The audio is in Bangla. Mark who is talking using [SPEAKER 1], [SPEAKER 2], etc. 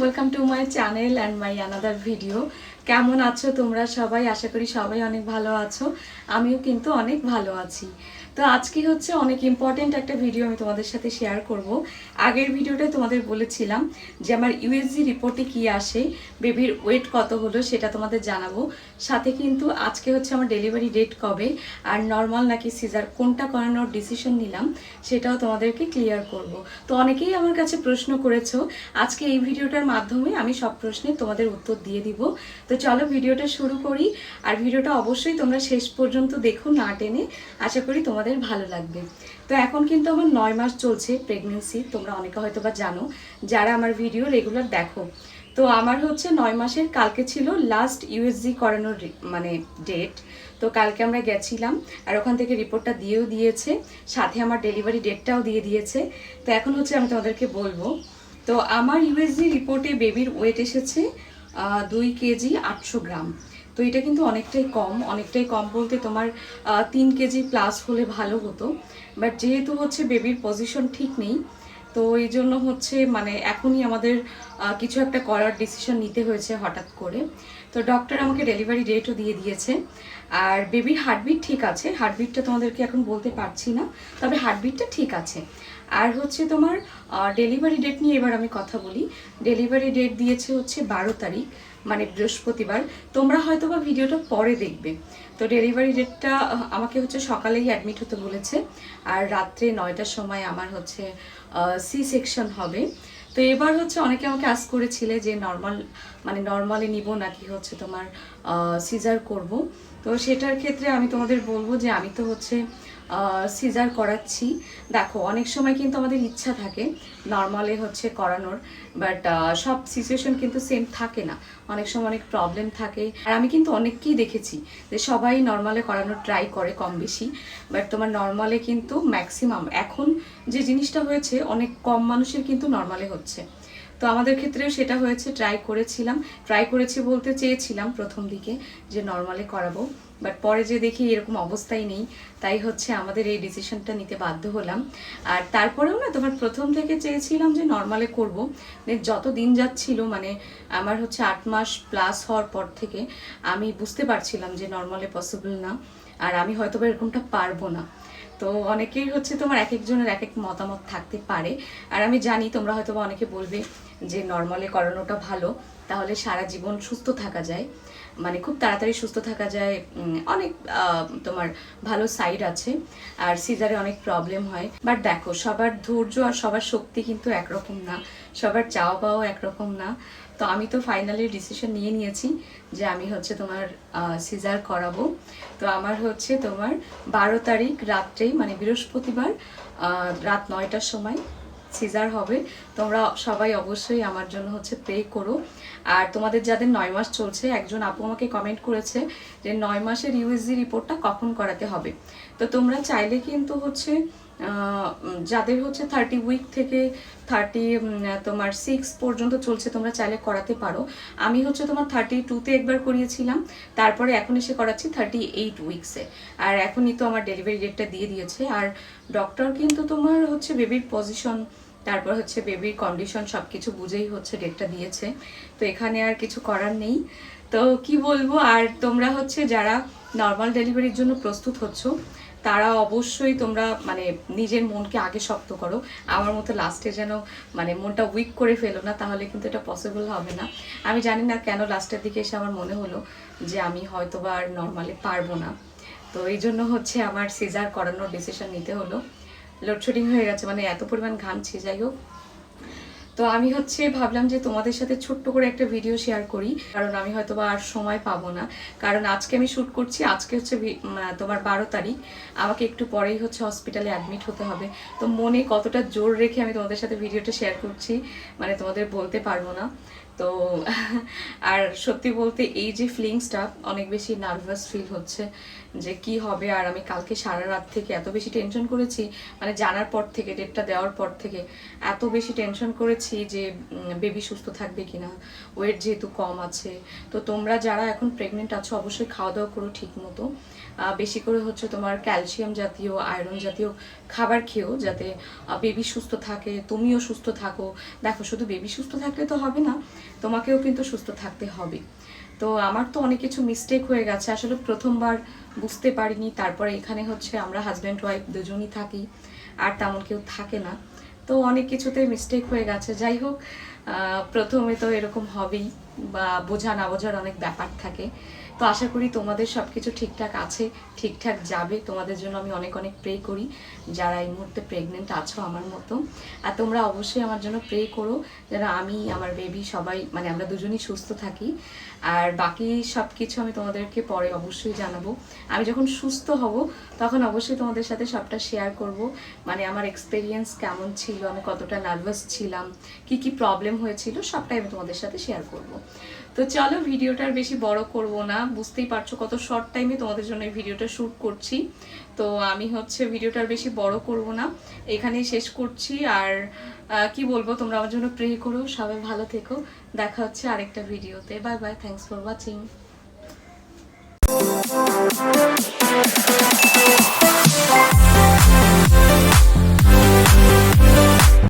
[SPEAKER 1] Welcome to my channel and my another video কেমন আছো তোমরা সবাই? আশা করি সবাই অনেক ভালো আছো। আমিও কিন্তু অনেক ভালো আছি। তো আজকে হচ্ছে অনেক ইম্পর্টেন্ট একটা ভিডিও আমি তোমাদের সাথে শেয়ার করব। আগের ভিডিওটায় তোমাদের বলেছিলাম যে আমার ইউএসজি রিপোর্টে কি আসে বেবির ওয়েট কত হলো সেটা তোমাদের জানাব। সাথে কিন্তু আজকে হচ্ছে আমার ডেলিভারি ডেট কবে, আর নর্মাল নাকি সিজার কোনটা করানোর ডিসিশন নিলাম সেটাও তোমাদেরকে ক্লিয়ার করব। তো অনেকেই আমার কাছে প্রশ্ন করেছ, আজকে এই ভিডিওটার মাধ্যমে আমি সব প্রশ্নের তোমাদের উত্তর দিয়ে দিব। তো চলো ভিডিওটা শুরু করি, আর ভিডিওটা অবশ্যই তোমরা শেষ পর্যন্ত দেখো না টেনে। আশা করি তোমাদের ভালো লাগবে। তো এখন কিন্তু আমার নয় মাস চলছে প্রেগনেন্সি তোমরা অনেকে হয়তো বা জানো, যারা আমার ভিডিও রেগুলার দেখো। তো আমার হচ্ছে নয় মাসের, কালকে ছিল লাস্ট ইউএসজি করানোর মানে ডেট তো কালকে আমরা গেছিলাম, আর ওখান থেকে রিপোর্টটা দিয়েও দিয়েছে, সাথে আমার ডেলিভারি ডেটটাও দিয়ে দিয়েছে। তো এখন হচ্ছে আমি তোমাদেরকে বলব, তো আমার ইউএসজি রিপোর্টে বেবির ওয়েট এসেছে দুই কেজি আটশো গ্রাম। তো এটা কিন্তু অনেকটাই কম অনেকটাই কম বলতে তোমার তিন কেজি প্লাস হলে ভালো হতো। বাট যেহেতু হচ্ছে বেবির পজিশন ঠিক নেই, তো এই জন্য হচ্ছে মানে এখনই আমাদের কিছু একটা করার ডিসিশন নিতে হয়েছে হঠাৎ করে। তো ডক্টর আমাকে ডেলিভারি ডেটও দিয়ে দিয়েছে। আর বেবির হার্টবিট ঠিক আছে হার্টবিটটা তোমাদেরকে এখন বলতে পারছি না, তবে হার্টবিটটা ঠিক আছে। আর হচ্ছে তোমার ডেলিভারি ডেট নিয়ে এবার আমি কথা বলি। ডেলিভারি ডেট দিয়েছে হচ্ছে বারো তারিখ। মানে বৃহস্পতিবার, তোমরা হয়তো বা ভিডিওটা পরে দেখবে। তো ডেলিভারি ডেটটা আমাকে হচ্ছে সকালেই অ্যাডমিট হতে বলেছে। আর রাত্রে নয়টার সময় আমার হচ্ছে সি সেকশন হবে। তো এবার হচ্ছে অনেকে আমাকে আস করেছিলে যে নর্মাল মানে নর্মালি নিব নাকি হচ্ছে তোমার সিজার করব। তো সেটার ক্ষেত্রে আমি তোমাদের বলব যে আমি তো হচ্ছে সিজার করাচ্ছি। দেখো, অনেক সময় কিন্তু আমাদের ইচ্ছা থাকে নর্মালে হচ্ছে করানোর বাট সব সিচুয়েশন কিন্তু সেম থাকে না। অনেক সময় অনেক প্রবলেম থাকে। আর আমি কিন্তু অনেককেই দেখেছি যে সবাই নর্মালে করানোর ট্রাই করে কম বেশি বাট তোমার নর্মালে কিন্তু ম্যাক্সিমাম এখন যে জিনিসটা হয়েছে, অনেক কম মানুষের কিন্তু নর্মালে হচ্ছে। তো আমাদের ক্ষেত্রেও সেটা হয়েছে ট্রাই করেছিলাম। ট্রাই করেছি বলতে চেয়েছিলাম প্রথম দিকে যে নর্মালে করাবো বাট পরে যে দেখি এরকম অবস্থাই নেই, তাই হচ্ছে আমাদের এই ডিসিশনটা নিতে বাধ্য হলাম। আর তারপরেও না, তোমার প্রথম থেকে চেয়েছিলাম যে নর্মালে করব। যত দিন যাচ্ছিল মানে আমার হচ্ছে আট মাস প্লাস হওয়ার পর থেকে আমি বুঝতে পারছিলাম যে নর্মালে পসিবল না, আর আমি হয়তো এরকমটা পারব না। তো অনেকেই হচ্ছে তোমার এক একজনের এক এক মতামত থাকতে পারে। আর আমি জানি তোমরা হয়তো অনেকে বলবে যে নর্মালে করানোটা ভালো, তাহলে সারা জীবন সুস্থ থাকা যায়। মানে খুব তাড়াতাড়ি সুস্থ থাকা যায়। অনেক তোমার ভালো সাইড আছে, আর সিজারে অনেক প্রবলেম হয়। বাট দেখো, সবার ধৈর্য আর সবার শক্তি কিন্তু একরকম না। সবার চাওয়া পাওয়াও একরকম না। তো আমি তো ফাইনালি ডিসিশন নিয়ে নিয়েছি যে আমি হচ্ছে তোমার সিজার করাবো। তো আমার হচ্ছে তোমার বারো তারিখ রাত্রেই মানে বৃহস্পতিবার রাত নয়টার সময় সিজার হবে। তোমরা সবাই অবশ্যই আমার জন্য হচ্ছে প্রে করো। আর তোমাদের যাদের নয় মাস চলছে, একজন আপু আমাকে কমেন্ট করেছে যে, নয় মাসের ইউএসজি রিপোর্টটা কখন করাতে হবে? তো তোমরা চাইলে কিন্তু হচ্ছে যাদের হচ্ছে থার্টি উইক থেকে থার্টি তোমার সিক্স পর্যন্ত চলছে, তোমরা চাইলে করাতে পারো। আমি হচ্ছে তোমার থার্টি টুতে একবার করিয়েছিলাম, তারপরে এখন এসে করাচ্ছি থার্টি এইট উইকসে আর এখনই তো আমার ডেলিভারি ডেটটা দিয়ে দিয়েছে। আর ডক্টর কিন্তু তোমার হচ্ছে বেবির পজিশন তারপর হচ্ছে বেবির কন্ডিশন সব কিছু বুঝেই হচ্ছে ডেটটা দিয়েছে। তো এখানে আর কিছু করার নেই। তো কি বলব? আর তোমরা হচ্ছে যারা নর্মাল ডেলিভারির জন্য প্রস্তুত হচ্ছ, তারা অবশ্যই তোমরা মানে নিজের মনকে আগে শক্ত করো। আমার মতো লাস্টে যেন মানে মনটা উইক করে ফেলো না, তাহলে কিন্তু এটা পসিবল হবে না। আমি জানি না কেন লাস্টের দিকে এসে আমার মনে হলো যে আমি হয়তো বা আর নর্মালি পারব না। তো এই জন্য হচ্ছে আমার সিজার করানোর ডিসিশন নিতে হলো। লোডশেডিং হয়ে গেছে মানে এত পরিমাণ ঘামছি যাই হোক। তো আমি হচ্ছে ভাবলাম যে তোমাদের সাথে ছোট্ট করে একটা ভিডিও শেয়ার করি, কারণ আমি হয়তো বা আর সময় পাবো না। কারণ আজকে আমি শ্যুট করছি, আজকে হচ্ছে তোমার বারো তারিখ। আমাকে একটু পরেই হচ্ছে হসপিটালে অ্যাডমিট হতে হবে। তো মনে কতটা জোর রেখে আমি তোমাদের সাথে ভিডিওটা শেয়ার করছি মানে তোমাদের বলতে পারব না। তো, আর সত্যি বলতে এই যে ফিলিংসটা অনেক বেশি নার্ভাস ফিল হচ্ছে যে কি হবে আর আমি কালকে সারা রাত থেকে এত বেশি টেনশন করেছি মানে জানার পর থেকে ডেটটা দেওয়ার পর থেকে এত বেশি টেনশন করেছি যে বেবি সুস্থ থাকবে কিনা ওয়েট যেহেতু কম আছে। তো তোমরা যারা এখন প্রেগনেন্ট আছো, অবশ্যই খাওয়া দাওয়া করো ঠিক মতো। বেশি করে হচ্ছে তোমার ক্যালসিয়াম জাতীয় আয়রন জাতীয় খাবার খেও যাতে বেবি সুস্থ থাকে, তুমিও সুস্থ থাকো। দেখো, শুধু বেবি সুস্থ থাকলে তো হবে না তোমাকেও কিন্তু সুস্থ থাকতে হবে। তো আমার তো অনেক কিছু মিস্টেক হয়ে গেছে। আসলে প্রথমবার বুঝতে পারিনি, তারপরে এখানে হচ্ছে আমরা হাজব্যান্ড ওয়াইফ দুজনই থাকি, আর তেমন কেউ থাকে না। তো অনেক কিছুতে মিস্টেক হয়ে গেছে। যাই হোক প্রথমে তো এরকম হবেই, বা বোঝা না বোঝার অনেক ব্যাপার থাকে। তো আশা করি তোমাদের সব কিছু ঠিকঠাক আছে, ঠিকঠাক যাবে। তোমাদের জন্য আমি অনেক অনেক প্রে করি, যারা এই মুহূর্তে প্রেগনেন্ট আছো আমার মতো। আর তোমরা অবশ্যই আমার জন্য প্রে করো, যেন আমি, আমার বেবি সবাই মানে আমরা দুজনই সুস্থ থাকি। আর বাকি সব কিছু আমি তোমাদেরকে পরে অবশ্যই জানাব। আমি যখন সুস্থ হব, তখন অবশ্যই তোমাদের সাথে সবটা শেয়ার করব। মানে আমার এক্সপিরিয়েন্স কেমন ছিল, আমি কতটা নার্ভাস ছিলাম, কি কি প্রবলেম হয়েছিল, সবটাই আমি তোমাদের সাথে শেয়ার করব। তো চলো ভিডিওটার বেশি বড় করব না। বুঝতেই পারছ কত শর্ট টাইমে তোমাদের জন্য এই ভিডিওটা শ্যুট করছি। তো আমি হচ্ছে ভিডিওটার বেশি বড় করব না। এখানেই শেষ করছি আর কি বলব, তোমরা আমার জন্য প্রে করো, সবাই ভালো থেকো। দেখা হচ্ছে আরেকটা ভিডিওতে। Bye bye thanks for watching